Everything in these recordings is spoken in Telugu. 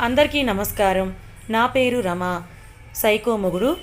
అందరికీ నమస్కారం. నా పేరు రమ. సైకో మొగుడు.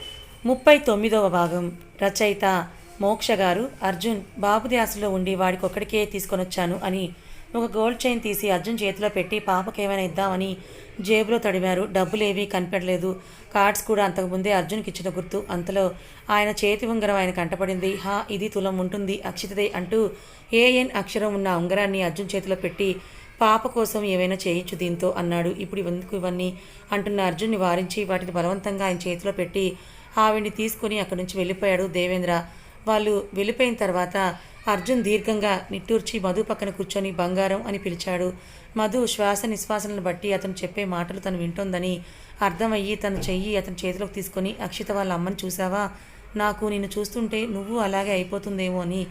ముప్పై తొమ్మిదవ భాగం. రచయిత మోక్ష గారు. అర్జున్ బాబు ధ్యాసలో ఉండి వాడికి ఒక్కడికే తీసుకొనొచ్చాను అని ఒక గోల్డ్ చైన్ తీసి అర్జున్ చేతిలో పెట్టి పాపకి ఏమైనా ఇద్దామని జేబులో తడిమారు. డబ్బులేవీ కనిపెట్టలేదు. కార్డ్స్ కూడా అంతకుముందే అర్జున్కి ఇచ్చిన గుర్తు. అంతలో ఆయన చేతి ఉంగరం ఆయన కంటపడింది. హా ఇది తులం ఉంటుంది అక్షితదే అంటూ ఏఎన్ అక్షరం ఉన్న ఉంగరాన్ని అర్జున్ చేతిలో పెట్టి పాప కోసం ఏమైనా చేయించు దీంతో అన్నాడు. ఇప్పుడు ఎందుకు ఇవన్నీ? అంటున్న అర్జున్ని వారించి వాటిని బలవంతంగా ఆయన చేతిలో పెట్టి ఆవిడ్ని తీసుకుని అక్కడి నుంచి వెళ్ళిపోయాడు దేవేంద్ర. వాళ్ళు వెళ్ళిపోయిన తర్వాత అర్జున్ దీర్ఘంగా నిట్టూర్చి మధు పక్కన కూర్చొని బంగారం అని పిలిచాడు. మధు శ్వాస నిశ్వాసలను బట్టి అతను చెప్పే మాటలు తను వింటోందని అర్థమయ్యి తన చెయ్యి అతని చేతిలోకి తీసుకొని అక్షిత వాళ్ళ అమ్మని చూసావా నాకు నిన్ను చూస్తుంటే నువ్వు అలాగే అయిపోతుందేమో అని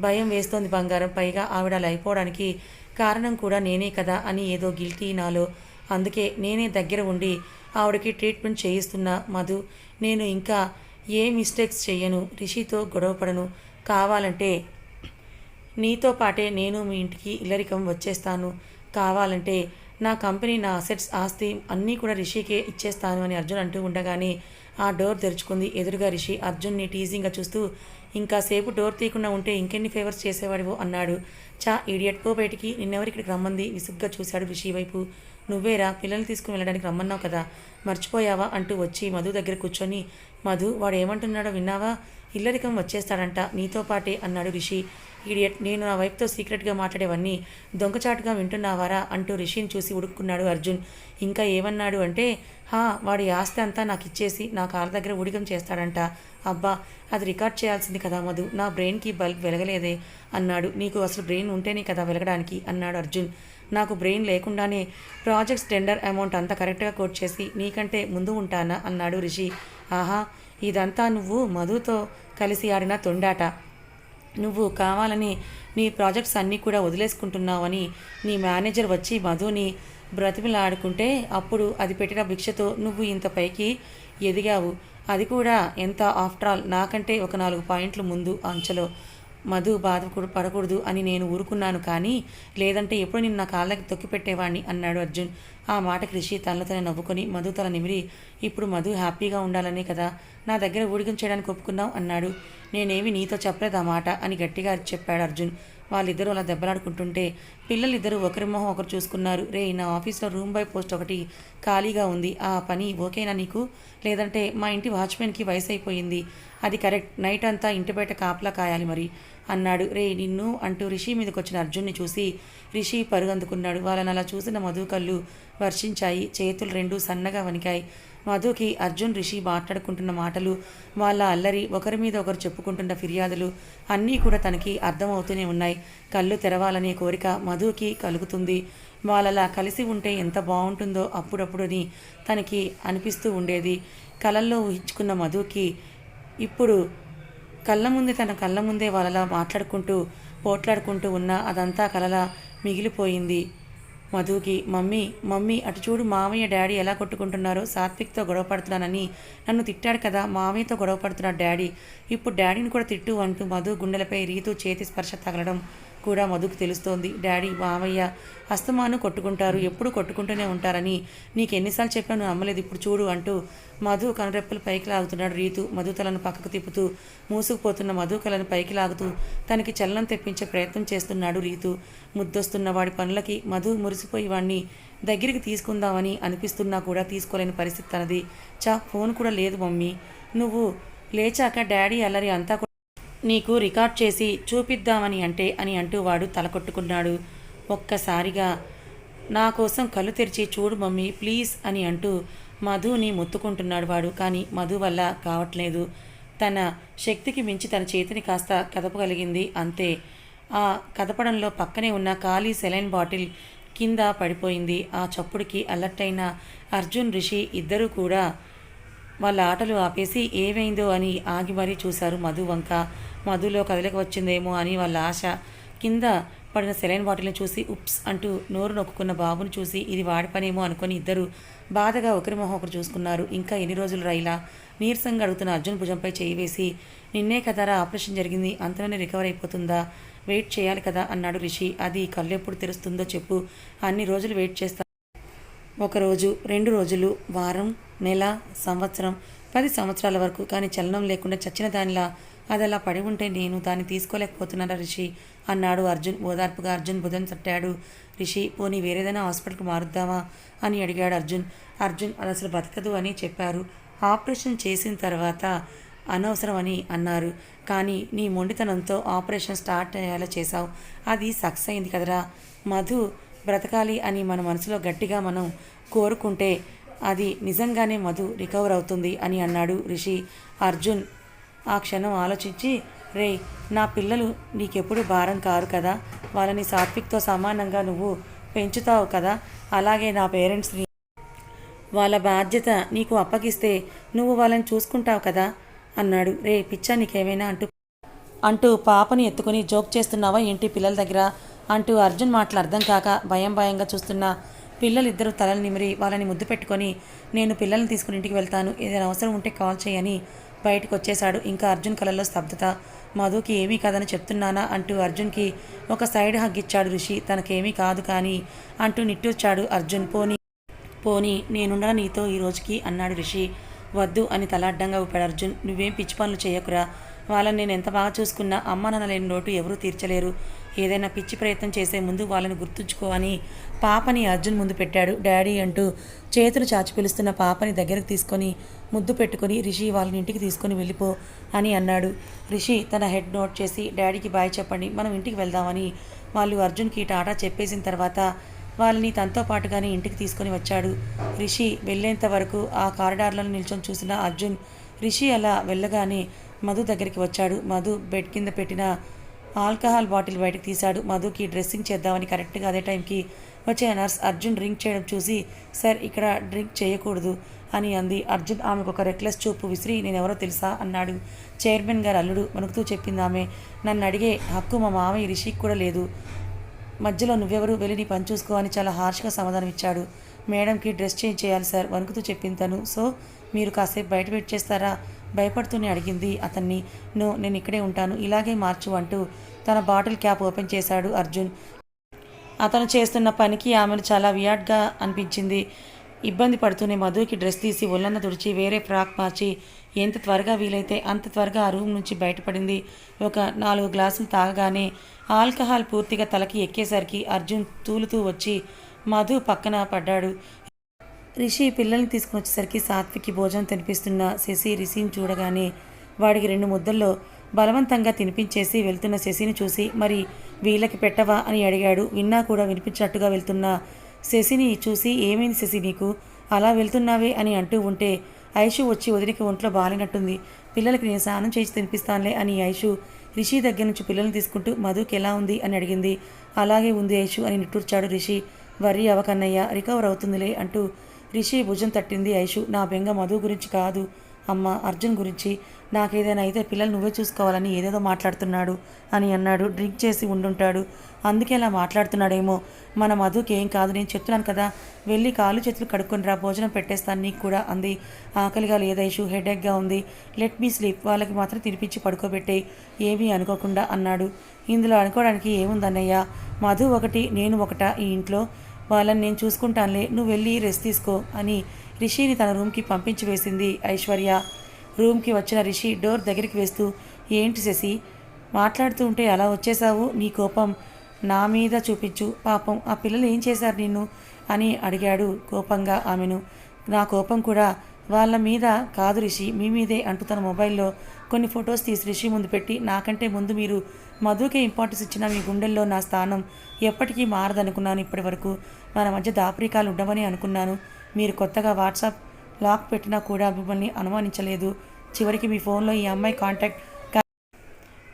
భయం వేస్తోంది బంగారం. పైగా ఆవిడ అలా అయిపోవడానికి కారణం కూడా నేనే కదా అని ఏదో గిల్టీ నాలో. అందుకే నేనే దగ్గర ఉండి ఆవిడకి ట్రీట్మెంట్ చేయిస్తున్నా మధు. నేను ఇంకా ఏ మిస్టేక్స్ చేయను రిషితో గొడవపడను కావాలంటే నీతో పాటే నేను మీ ఇంటికి ఇల్లరికం వచ్చేస్తాను. కావాలంటే నా కంపెనీ నా అసెట్స్ ఆస్తి అన్నీ కూడా రిషికే ఇచ్చేస్తాను అని అర్జున్ అంటూ ఉండగానే ఆ డోర్ తెరుచుకుంది. ఎదురుగా రిషి అర్జున్ని టీజింగ్గా చూస్తూ ఇంకా సేపు డోర్ తీయకుండా ఉంటే ఇంకెన్ని ఫేవర్స్ చేసేవాడివో అన్నాడు. చా ఈడియట్ పో బయటికి. నిన్నెవరు ఇక్కడికి రమ్మంది? విసుగ్గా చూశాడు రిషి వైపు. నువ్వేరా? పిల్లల్ని తీసుకుని వెళ్ళడానికి రమ్మన్నావు కదా. మర్చిపోయావా? అంటూ వచ్చి మధు దగ్గర కూర్చొని మధు వాడు ఏమంటున్నాడో విన్నావా? ఇల్లరికం వచ్చేస్తాడంట. నీతో పాటే అన్నాడు రిషి ఈడియట్ నేను నా వైఫ్తో సీక్రెట్గా మాట్లాడేవన్నీ దొంగచాటుగా వింటున్నావారా అంటూ రిషిని చూసి ఉడుక్కున్నాడు అర్జున్. ఇంకా ఏమన్నాడు అంటే హా వాడి ఆస్తి అంతా నాకు ఇచ్చేసి నా కాళ్ళ దగ్గర ఉడికం చేస్తాడంట. అబ్బా అది రికార్డ్ చేయాల్సింది కదా మధు నా బ్రెయిన్కి బల్బ్ వెలగలేదే అన్నాడు. నీకు అసలు బ్రెయిన్ ఉంటేనే కదా వెలగడానికి అన్నాడు అర్జున్. నాకు బ్రెయిన్ లేకుండానే ప్రాజెక్ట్స్ టెండర్ అమౌంట్ అంతా కరెక్ట్గా కోట్ చేసి నీకంటే ముందు ఉంటానా అన్నాడు రిషి. ఆహా ఇదంతా నువ్వు మధుతో కలిసి ఆడిన తొండాట. నువ్వు కావాలని నీ ప్రాజెక్ట్స్ అన్నీ కూడా వదిలేసుకుంటున్నావని నీ మేనేజర్ వచ్చి మధుని బ్రతిమిలాడుకుంటే అప్పుడు అది పెట్టిన భిక్షతో నువ్వు ఇంత పైకి ఎదిగావు. అది కూడా ఎంత ఆఫ్టర్ ఆల్ నాకంటే ఒక నాలుగు పాయింట్లు ముందు అంచెలో. మధు బాధ పడకూడదు అని నేను ఊరుకున్నాను కానీ లేదంటే ఎప్పుడు నిన్న నా కాళ్ళకి తొక్కిపెట్టేవాడిని అన్నాడు అర్జున్. ఆ మాటకి రిషి తన నవ్వుకొని మధు తల నిమిరి ఇప్పుడు మధు హ్యాపీగా ఉండాలనే కదా నా దగ్గర ఊడిగం చేయడానికి ఒప్పుకున్నావు? అన్నాడు. నేనేమి నీతో చెప్పలేదు ఆ మాట అని గట్టిగా చెప్పాడు అర్జున్. వాళ్ళిద్దరూ అలా దెబ్బలాడుకుంటుంటే పిల్లలిద్దరూ ఒకరి మొహం ఒకరు చూసుకున్నారు. రే నా ఆఫీస్లో రూమ్ బై పోస్ట్ ఒకటి ఖాళీగా ఉంది. ఆ పని ఓకేనా నీకు? లేదంటే మా ఇంటి వాచ్మెన్కి వయసు అయిపోయింది అది కరెక్ట్. నైట్ అంతా ఇంటి బయట కాపలా కాయాలి మరి అన్నాడు. రే నిన్ను అంటూ రిషి మీదకి వచ్చిన అర్జున్ని చూసి రిషి పరుగందుకున్నాడు. వాళ్ళని అలా చూసిన మధు కళ్ళు వర్షించాయి. చేతులు రెండు సన్నగా వణికాయి. మధుకి అర్జున్ రిషి మాట్లాడుకుంటున్న మాటలు వాళ్ళ అల్లరి ఒకరి మీద ఒకరు చెప్పుకుంటున్న ఫిర్యాదులు అన్నీ కూడా తనకి అర్థమవుతూనే ఉన్నాయి. కళ్ళు తెరవాలనే కోరిక మధుకి కలుగుతుంది. వాళ్ళలా కలిసి ఉంటే ఎంత బాగుంటుందో అప్పుడప్పుడని తనకి అనిపిస్తూ ఉండేది. కలల్లో ఊహించుకున్న మధుకి ఇప్పుడు కళ్ళ ముందే తన కళ్ళ ముందే వాళ్ళలా మాట్లాడుకుంటూ పోట్లాడుకుంటూ ఉన్న అదంతా కలలా మిగిలిపోయింది. మధుకి మమ్మీ మమ్మీ అటు చూడు మామయ్య డాడీ ఎలా కొట్టుకుంటున్నారో సాత్విక్తో గొడవ పడుతున్నానని నన్ను తిట్టాడు కదా మామయ్యతో గొడవ పడుతున్నాడు డాడీ. ఇప్పుడు డాడీని కూడా తిట్టు అంటూ మధు గుండెలపై రీతు చేతి స్పర్శ తగలడం కూడా మధుకు తెలుస్తోంది. డాడీ మామయ్య అస్తమాను కొట్టుకుంటారు. ఎప్పుడు కొట్టుకుంటూనే ఉంటారని నీకు ఎన్నిసార్లు చెప్పాను. నమ్మలేదు. ఇప్పుడు చూడు అంటూ మధు కనురెప్పలు పైకి లాగుతున్నాడు రీతు. మధు తలను పక్కకు తిప్పుతూ మూసుకుపోతున్న మధు కలను పైకి లాగుతూ తనకి చలనం తెప్పించే ప్రయత్నం చేస్తున్నాడు రీతు. ముద్దొస్తున్న వాడి పనులకి మధు మురిసిపోయి వాడిని దగ్గరికి తీసుకుందామని అనిపిస్తున్నా కూడా తీసుకోలేని పరిస్థితి తనది. చా ఫోన్ కూడా లేదు మమ్మీ. నువ్వు లేచాక డాడీ అల్లరి అంతా కూడా నీకు రికార్డ్ చేసి చూపిద్దామని అంటే అని అంటూ వాడు తల కొట్టుకున్నాడు. ఒక్కసారిగా నా కోసం కళ్ళు తెరిచి చూడు మమ్మీ ప్లీజ్ అని అంటూ మధుని మొత్తుకుంటున్నాడు వాడు. కానీ మధు వల్ల కావట్లేదు. తన శక్తికి మించి తన చేతిని కాస్త కదపగలిగింది. అంతే. ఆ కదపడంలో పక్కనే ఉన్న ఖాళీ సెలైన్ బాటిల్ కింద పడిపోయింది. ఆ చప్పుడికి అలర్ట్ అయిన అర్జున్ రిషి ఇద్దరూ కూడా వాళ్ళ ఆటలు ఆపేసి ఏమైందో అని ఆగి మరీ చూశారు మధు వంక. మధులో కదలిక వచ్చిందేమో అని వాళ్ళ ఆశ. కింద పడిన సెలైన్ బాటిల్ని చూసి ఉప్స్ అంటూ నోరు నొక్కున్న బాబుని చూసి ఇది వాడి పనేమో అనుకొని ఇద్దరు బాధగా ఒకరి మొహం ఒకరు చూసుకున్నారు. ఇంకా ఎన్ని రోజులు రైలా నీరసంగా అడుగుతున్న అర్జున్ భుజంపై చేయి వేసి నిన్నే కదారా ఆపరేషన్ జరిగింది అంతలోనే రికవర్ అయిపోతుందా? వెయిట్ చేయాలి కదా అన్నాడు రిషి. అది కళ్ళు ఎప్పుడు తెరుస్తుందో చెప్పు. అన్ని రోజులు వెయిట్ చేస్తా. ఒకరోజు రెండు రోజులు వారం నెల సంవత్సరం పది సంవత్సరాల వరకు కానీ చలనం లేకుండా చచ్చిన దానిలా అది అలా పడి ఉంటే నేను దాన్ని తీసుకోలేకపోతున్నారా రిషి? అన్నాడు అర్జున్ ఓదార్పుగా. అర్జున్ బుధన్ తట్టాడు. రిషి పోనీ వేరేదైనా హాస్పిటల్కి మారుద్దామా? అని అడిగాడు అర్జున్. అర్జున్ అది అసలు బతకదు అని చెప్పారు. ఆపరేషన్ చేసిన తర్వాత అనవసరం అని అన్నారు. కానీ నీ మొండితనంతో ఆపరేషన్ స్టార్ట్ అయ్యేలా చేశావు. అది సక్సెస్ అయింది కదరా. మధు బ్రతకాలి అని మన మనసులో గట్టిగా మనం కోరుకుంటే అది నిజంగానే మధు రికవర్ అవుతుంది అని అన్నాడు రిషి. అర్జున్ ఆ క్షణం ఆలోచించి రే నా పిల్లలు నీకెప్పుడు భారం కారు కదా? వాళ్ళని సాత్విక్తో సమానంగా నువ్వు పెంచుతావు కదా? అలాగే నా పేరెంట్స్ని వాళ్ళ బాధ్యత నీకు అప్పగిస్తే నువ్వు వాళ్ళని చూసుకుంటావు కదా? అన్నాడు. రే పిచ్చా నీకేమైనా అంటూ అంటూ పాపని ఎత్తుకుని జోక్ చేస్తున్నావా ఏంటి పిల్లల దగ్గర? అంటూ అర్జున్ మాటలు అర్థం కాక భయం భయంగా చూస్తున్నా పిల్లలిద్దరూ తలలు నిమిరి వాళ్ళని ముద్దు పెట్టుకొని నేను పిల్లల్ని తీసుకుని ఇంటికి వెళ్తాను. ఏదైనా అవసరం ఉంటే కాల్ చేయని బయటకు వచ్చేశాడు ఇంకా అర్జున్ కలలో స్తబ్దత. మధుకి ఏమీ కాదని చెప్తున్నానా? అంటూ అర్జున్కి ఒక సైడ్ హగ్ ఇచ్చాడు రిషి. తనకేమీ కాదు కానీ అంటూ నిట్టూర్చాడు అర్జున్. పోనీ పోనీ నేనుండగా నీతో ఈ రోజుకి? అన్నాడు రిషి. వద్దు అని తల అడ్డంగా ఊపాడు అర్జున్. నువ్వేం పిచ్చి పనులు చేయకురా. వాళ్ళని నేను ఎంత బాగా చూసుకున్నా అమ్మ నాన్న లేని లోటు ఎవరూ తీర్చలేరు. ఏదైనా పిచ్చి ప్రయత్నం చేసే ముందు వాళ్ళని గుర్తుంచుకో అని పాపని అర్జున్ ముందు పెట్టాడు. డాడీ అంటూ చేతులు చాచి పిలుస్తున్న పాపని దగ్గరకు తీసుకొని ముద్దు పెట్టుకొని రిషి వాళ్ళని ఇంటికి తీసుకొని వెళ్ళిపో అని అన్నాడు. రిషి తన హెడ్ నోట్ చేసి డాడీకి బాయ్ చెప్పండి మనం ఇంటికి వెళ్దామని వాళ్ళు అర్జున్కి టాటా చెప్పేసిన తర్వాత వాళ్ళని తనతో పాటుగానే ఇంటికి తీసుకొని వచ్చాడు. రిషి వెళ్ళేంత వరకు ఆ కారిడార్లను నిల్చొని చూసిన అర్జున్ రిషి అలా వెళ్ళగానే మధు దగ్గరికి వచ్చాడు. మధు బెడ్ కింద పెట్టిన ఆల్కహాల్ బాటిల్ బయటకు తీశాడు. మధుకి డ్రెస్సింగ్ చేద్దామని కరెక్ట్గా అదే టైంకి వచ్చే నర్స్ అర్జున్ డ్రింక్ చేయడం చూసి సార్ ఇక్కడ డ్రింక్ చేయకూడదు అని అంది. అర్జున్ ఆమెకు ఒక రెక్లెస్ చూపు విసిరి నేనెవరో తెలుసా? అన్నాడు. చైర్మన్ గారు అల్లుడు వణుకుతూ చెప్పింది ఆమె. నన్ను అడిగే హక్కు మా మామయ్య రిషికి కూడా లేదు. మధ్యలో నువ్వెవరు? వెళ్ళి నీ పని చూసుకో అని చాలా హార్ష్గా సమాధానం ఇచ్చాడు. మేడంకి డ్రెస్ చేంజ్ చేయాలి సార్ వణుకుతూ చెప్పింది తను. సో మీరు కాసేపు బయట వెయిట్ చేస్తారా? భయపడుతూనే అడిగింది అతన్ని. నో నేను ఇక్కడే ఉంటాను. ఇలాగే మార్చు అంటూ తన బాటిల్ క్యాప్ ఓపెన్ చేశాడు అర్జున్. అతను చేస్తున్న పనికి ఆమెను చాలా వియాడ్గా అనిపించింది. ఇబ్బంది పడుతూనే మధుకి డ్రెస్ తీసి ఒళ్ళన్న తుడిచి వేరే ఫ్రాక్ మార్చి ఎంత త్వరగా వీలైతే అంత త్వరగా ఆ రూమ్ నుంచి బయటపడింది. ఒక నాలుగు గ్లాసులు తాగగానే ఆల్కహాల్ పూర్తిగా తలకి ఎక్కేసరికి అర్జున్ తూలుతూ వచ్చి మధు పక్కన పడ్డాడు. రిషి పిల్లల్ని తీసుకుని వచ్చేసరికి సాత్వికి భోజనం తినిపిస్తున్న శశి రిషిని చూడగానే వాడికి రెండు ముద్దల్లో బలవంతంగా తినిపించేసి వెళ్తున్న శశిని చూసి మరి వీళ్ళకి పెట్టవా? అని అడిగాడు. విన్నా కూడా వినిపించినట్టుగా వెళ్తున్న శశిని చూసి ఏమైంది శశి నీకు? అలా వెళ్తున్నావే? అని అంటూ ఉంటే ఐషు వచ్చి వదిలికి ఒంట్లో బాలినట్టుంది. పిల్లలకి నేను స్నానం చేసి తినిపిస్తానులే అని ఐషు రిషి దగ్గర నుంచి పిల్లల్ని తీసుకుంటూ మధుకి ఎలా ఉంది? అని అడిగింది. అలాగే ఉంది ఐషు అని నిట్టూర్చాడు రిషి. వర్రీ అవకన్నయ్య రికవర్ అవుతుందిలే అంటూ రిషి భుజం తట్టింది ఐషు. నా బెంగ మధు గురించి కాదు. అమ్మ అర్జున్ గురించి. నాకేదైనా అయితే పిల్లలు నువ్వే చూసుకోవాలని ఏదేదో మాట్లాడుతున్నాడు అని అన్నాడు. డ్రింక్ చేసి ఉండుంటాడు. అందుకే అలా మాట్లాడుతున్నాడేమో. మన మధుకి ఏం కాదు నేను చెప్తున్నాను కదా. వెళ్ళి కాళ్ళు చేతులు కడుక్కొని రా భోజనం పెట్టేస్తాను నీకు కూడా అంది. ఆకలిగా లేదైషు హెడేక్గా ఉంది. లెట్ మీ స్లీప్ వాళ్ళకి మాత్రం తినిపించి పడుకోబెట్టే ఏమీ అనుకోకుండా అన్నాడు. ఇందులో అనుకోవడానికి ఏముందన్నయ్య? మధు ఒకటి నేను ఒకట ఈ ఇంట్లో? వాళ్ళని నేను చూసుకుంటానులే నువ్వు వెళ్ళి రెస్ట్ తీసుకో అని రిషిని తన రూమ్కి పంపించి వేసింది ఐశ్వర్య. రూమ్కి వచ్చిన రిషి డోర్ దగ్గరికి వేస్తూ ఏంటి శశి మాట్లాడుతూ ఉంటే అలా వచ్చేసావు నీ కోపం నా మీద చూపించు. పాపం ఆ పిల్లలు ఏం చేశారు నిన్ను? అని అడిగాడు కోపంగా ఆమెను. నా కోపం కూడా వాళ్ళ మీద కాదు రిషి మీ మీదే అంటూ తన మొబైల్లో కొన్ని ఫొటోస్ తీసి రిషి ముందు పెట్టి నాకంటే ముందు మీరు మధుకే ఇంపార్టెన్స్ ఇచ్చిన మీ గుండెల్లో నా స్థానం ఎప్పటికీ మారదనుకున్నాను ఇప్పటి వరకు మన మధ్య దాపరికాలు ఉండవని అనుకున్నాను. మీరు కొత్తగా వాట్సాప్ లాక్ పెట్టినా కూడా మిమ్మల్ని అనుమానించలేదు. చివరికి మీ ఫోన్లో ఈ అమ్మాయి కాంటాక్ట్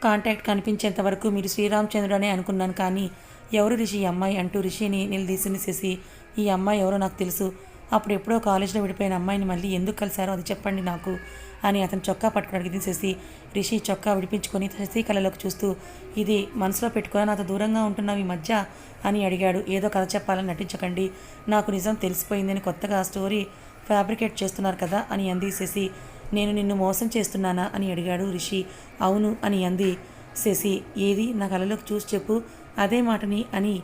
కాంటాక్ట్ కనిపించేంత వరకు మీరు శ్రీరామచంద్రుడు అనే అనుకున్నాను. కానీ ఎవరు రిషి ఈ అమ్మాయి అంటూ రిషిని నిలదీసింది చేసి ఈ అమ్మాయి ఎవరో నాకు తెలుసు. అప్పుడు ఎప్పుడో కాలేజీలో విడిపోయిన అమ్మాయిని మళ్ళీ ఎందుకు కలిశారో అది చెప్పండి నాకు అని అతను చొక్కా పట్టుకుని అడిగింది రిషి చొక్కా విడిపించుకొని శశికళలోకి చూస్తూ ఇది మనసులో పెట్టుకొని నాతో దూరంగా ఉంటున్నావు ఈ మధ్య అని అడిగాడు. ఏదో కథ చెప్పాలని నటించకండి నాకు నిజం తెలిసిపోయిందని కొత్తగా స్టోరీ ఫ్యాబ్రికేట్ చేస్తున్నారు కదా అని అంది శశి నేను నిన్ను మోసం చేస్తున్నానా అని అడిగాడు రిషి. అవును అని అంది శశి ఏది నా కళలోకి చూసి చెప్పు అదే మాటని అని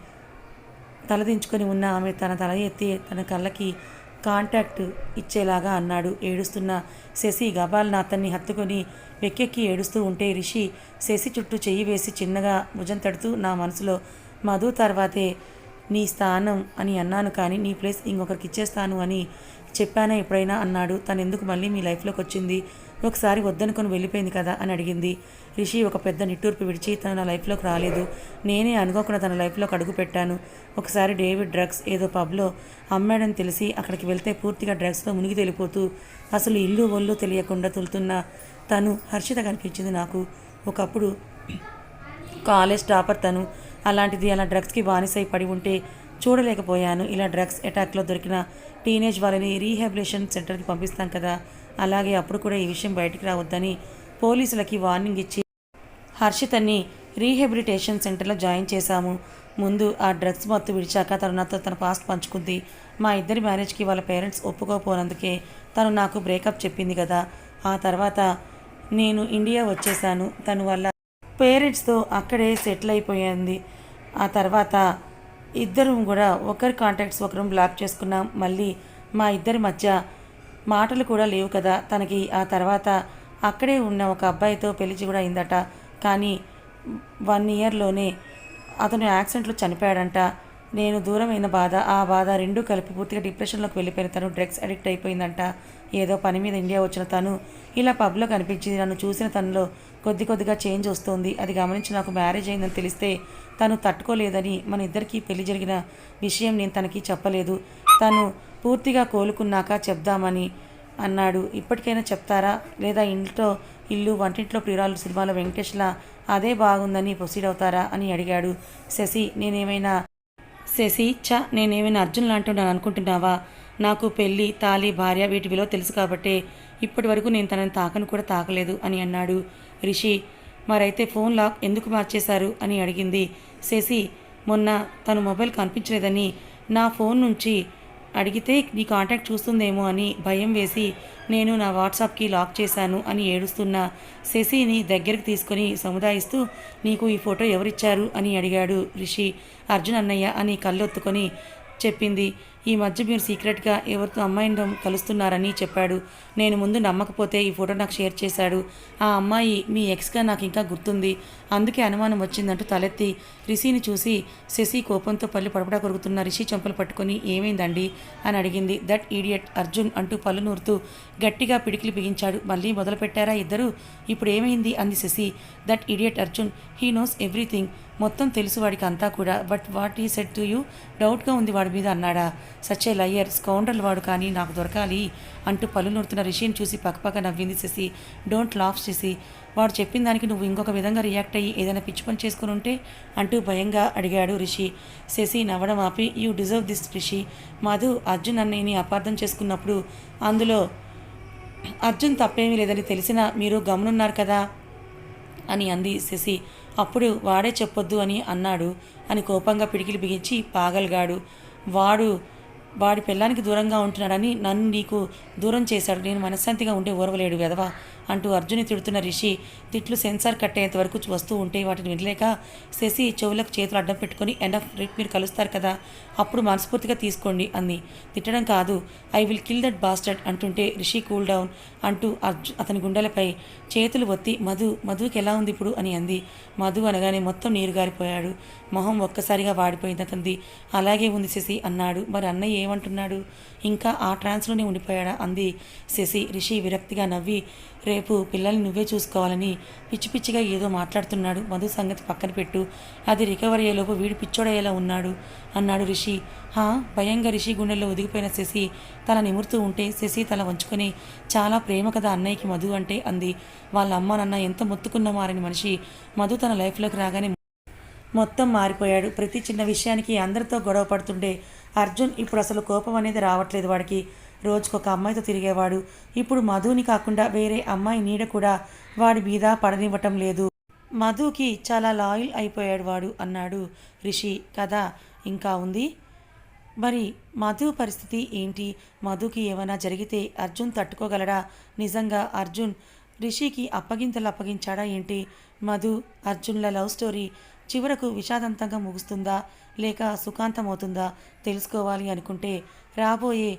తలదించుకొని ఉన్న ఆమె తన తల ఎత్తి తన కళ్ళకి కాంటాక్ట్ ఇచ్చేలాగా అన్నాడు. ఏడుస్తున్న శశి గబాల్న అతన్ని హత్తుకొని వెక్కెక్కి ఏడుస్తూ ఉంటే రిషి శశి చుట్టూ చెయ్యి వేసి చిన్నగా భుజం తడుతూ నా మనసులో మధు తర్వాతే నీ స్థానం అని అన్నాను కానీ నీ ప్లేస్ ఇంకొకరికి ఇచ్చేస్తాను అని చెప్పానా ఎప్పుడైనా? అన్నాడు. తను ఎందుకు మళ్ళీ మీ లైఫ్లోకి వచ్చింది ఒకసారి వద్దనుకొని వెళ్ళిపోయింది కదా అని అడిగింది. రిషి ఒక పెద్ద నిట్టూర్పు విడిచి తను నా లైఫ్లోకి రాలేదు. నేనే అనుకోకుండా తన లైఫ్లోకి అడుగు పెట్టాను. ఒకసారి డేవిడ్ డ్రగ్స్ ఏదో పబ్లో అమ్మాడని తెలిసి అక్కడికి వెళ్తే పూర్తిగా డ్రగ్స్తో మునిగి తెలిపోతూ అసలు ఇల్లు ఒళ్ళు తెలియకుండా తులుతున్న తను హర్షిత కనిపించింది నాకు. ఒకప్పుడు కాలేజ్ టాపర్ తను. అలాంటిది అలా డ్రగ్స్కి బానిసై పడి ఉంటే చూడలేకపోయాను. ఇలా డ్రగ్స్ అటాక్లో దొరికిన టీనేజ్ వాళ్ళని రీహాబిలేషన్ సెంటర్కి పంపిస్తాం కదా. అలాగే అప్పుడు కూడా ఈ విషయం బయటికి రావద్దని పోలీసులకి వార్నింగ్ ఇచ్చి హర్షితని రీహెబిలిటేషన్ సెంటర్లో జాయిన్ చేశాము. ముందు ఆ డ్రగ్స్ మత్తు విడిచాక తను నాతో తన పాస్ట్ పంచుకుంది. మా ఇద్దరి మ్యారేజ్కి వాళ్ళ పేరెంట్స్ ఒప్పుకోపోనందుకే తను నాకు బ్రేకప్ చెప్పింది కదా. ఆ తర్వాత నేను ఇండియా వచ్చేసాను తను వల్ల పేరెంట్స్తో అక్కడే సెటిల్ అయిపోయింది. ఆ తర్వాత ఇద్దరం కూడా ఒకరి కాంటాక్ట్స్ ఒకరం బ్లాక్ చేసుకున్నాం. మళ్ళీ మా ఇద్దరి మధ్య మాటలు కూడా లేవు కదా. తనకి ఆ తర్వాత అక్కడే ఉన్న ఒక అబ్బాయితో పెళ్ళి కూడా అయిందట. కానీ వన్ ఇయర్లోనే అతను యాక్సిడెంట్లో చనిపోయాడంట. నేను దూరమైన బాధ. ఆ బాధ రెండు కలిపి పూర్తిగా డిప్రెషన్లోకి వెళ్ళిపోయిన తను డ్రగ్స్ అడిక్ట్ అయిపోయిందంట. ఏదో పని మీద ఇండియా వచ్చిన తను ఇలా పబ్లో కనిపించింది నన్ను చూసిన తనలో కొద్ది కొద్దిగా చేంజ్ వస్తుంది. అది గమనించి నాకు మ్యారేజ్ అయిందని తెలిస్తే తను తట్టుకోలేదని మన ఇద్దరికీ పెళ్ళి జరిగిన విషయం నేను తనకి చెప్పలేదు. తను పూర్తిగా కోలుకున్నాక చెప్దామని అన్నాడు. ఇప్పటికైనా చెప్తారా? లేదా ఇంట్లో ఇల్లు వంటింట్లో ప్రియురాలు సినిమాలో వెంకటేష్లా అదే బాగుందని ప్రొసీడ్ అవుతారా అని అడిగాడు. శశి నేనేమైనా శశి చ నేనేమైనా అర్జున్ లాంటున్నాను అనుకుంటున్నావా? నాకు పెళ్ళి తాలి భార్య వీటి విలువ తెలుసు కాబట్టే ఇప్పటి వరకు నేను తనని తాకను కూడా తాకలేదు అని అన్నాడు. రిషి మరైతే ఫోన్ లాక్ ఎందుకు మార్చేశారు అని అడిగింది. శశి మొన్న తను మొబైల్ కనిపించలేదని నా ఫోన్ నుంచి అడిగితే నీ కాంటాక్ట్ చూస్తుందేమో అని భయం వేసి నేను నా వాట్సాప్కి లాక్ చేశాను అని ఏడుస్తున్న శశిని దగ్గరికి తీసుకొని సముదాయిస్తూ నీకు ఈ ఫోటో ఎవరిచ్చారు? అని అడిగాడు రిషి. అర్జున్ అన్నయ్య అని కళ్ళొత్తుకొని చెప్పింది. ఈ మధ్య మీరు సీక్రెట్గా ఎవరితో అమ్మాయిని కలుస్తున్నారని చెప్పాడు. నేను ముందు నమ్మకపోతే ఈ ఫోటో నాకు షేర్ చేశాడు. ఆ అమ్మాయి మీ ఎక్స్గా నాకు ఇంకా గుర్తుంది. అందుకే అనుమానం వచ్చిందంటూ తలెత్తి రిషిని చూసి శశి కోపంతో పళ్ళు పడపడా కొరుకుతున్న రిషి చెంపలు పట్టుకుని ఏమైందండి? అని అడిగింది. దట్ ఈడియట్ అర్జున్ అంటూ పళ్ళు నూరుతూ గట్టిగా పిడికిలు బిగించాడు. మళ్ళీ మొదలుపెట్టారా ఇద్దరు? ఇప్పుడు ఏమైంది? అంది Shashi. That idiot Arjun he knows everything. మొత్తం తెలుసు వాడికి అంతా కూడా. But what he said to you డౌట్గా ఉంది వాడి మీద అన్నాడా? సచ్చే లయ్యర్ స్కౌండర్లు వాడు కానీ నాకు దొరకాలి అంటూ పళ్ళు నూరుతున్న రిషిని చూసి పక్కపక్క నవ్వింది చేసి డోంట్ లాఫ్ చేసి వాడు చెప్పిన దానికి నువ్వు ఇంకొక విధంగా రియాక్ట్ అయ్యి ఏదైనా పిచ్చి పని చేసుకుని ఉంటే అంటూ భయంగా అడిగాడు రిషి. శశి నవ్వడం ఆపి you deserve this Rishi. Madhu Arjun అన్నయ్యని అపార్థం చేసుకున్నప్పుడు అందులో అర్జున్ తప్పేమీ లేదని తెలిసినా మీరు గమనున్నారు కదా? అని అంది శశి. అప్పుడు వాడే చెప్పొద్దు అని అన్నాడు అని కోపంగా పిడికిలి బిగించి పాగల్గాడు. వాడు వాడి పిల్లానికి దూరంగా ఉంటున్నాడని నన్ను నీకు దూరం చేశాడు. నేను మనశ్శాంతిగా ఉండే ఓర్వలేడు వెదవా అంటూ అర్జుని తిడుతున్న రిషి తిట్లు సెన్సార్ కట్టేంత వరకు వస్తూ ఉంటే వాటిని వినలేక శశి చెవులకు చేతులు అడ్డం పెట్టుకొని ఎండ్ ఆఫ్ రేపు మీరు కలుస్తారు కదా అప్పుడు మనస్ఫూర్తిగా తీసుకోండి అంది. తిట్టడం కాదు I will kill that bastard అంటుంటే రిషి కూల్ డౌన్ అంటూ అర్జు అతని గుండెలపై చేతులు ఒత్తి మధు మధుకి ఎలా ఉంది ఇప్పుడు? అని అంది. మధు అనగానే మొత్తం నీరు గారిపోయాడు మొహం ఒక్కసారిగా వాడిపోయింది అతనిది అలాగే ఉంది శశి అన్నాడు. మరి అన్నయ్య ఏమంటున్నాడు? ఇంకా ఆ ట్రాన్స్లోనే ఉండిపోయాడా? అంది శశి. రిషి విరక్తిగా నవ్వి రేపు పిల్లల్ని నువ్వే చూసుకోవాలని పిచ్చి పిచ్చిగా ఏదో మాట్లాడుతున్నాడు. మధు సంగతి పక్కన పెట్టు. అది రికవర్ అయ్యేలోపు వీడు పిచ్చోడయ్యేలా ఉన్నాడు అన్నాడు రిషి. హా భయంగా రిషి గుండెల్లో ఒదిగిపోయిన శశి. తల నిమురుతూ ఉంటే శశి తల వంచుకొని చాలా ప్రేమ కదా అన్నయ్యకి మధు అంటే అంది. వాళ్ళ అమ్మ నాన్న ఎంత మొత్తుకున్న మారని మనిషి. మధు తన లైఫ్లోకి రాగానే మొత్తం మారిపోయాడు. ప్రతి చిన్న విషయానికి అందరితో గొడవ పడుతుండే అర్జున్ ఇప్పుడు అసలు కోపం అనేది రావట్లేదు వాడికి. రోజుకొక అమ్మాయితో తిరిగేవాడు. ఇప్పుడు మధుని కాకుండా వేరే అమ్మాయి నీడ కూడా వాడి మీద పడనివ్వటం లేదు. మధుకి చాలా లాయల్ అయిపోయాడు వాడు అన్నాడు రిషి. కదా ఇంకా ఉంది? మరి మధు పరిస్థితి ఏంటి? మధుకి ఏమైనా జరిగితే అర్జున్ తట్టుకోగలడా? నిజంగా అర్జున్ రిషికి అప్పగింతలు అప్పగించాడా ఏంటి? మధు అర్జున్ల లవ్ స్టోరీ చివరకు విషాదంతంగా ముగుస్తుందా? లేక సుఖాంతమవుతుందా? తెలుసుకోవాలి అనుకుంటే రాబోయే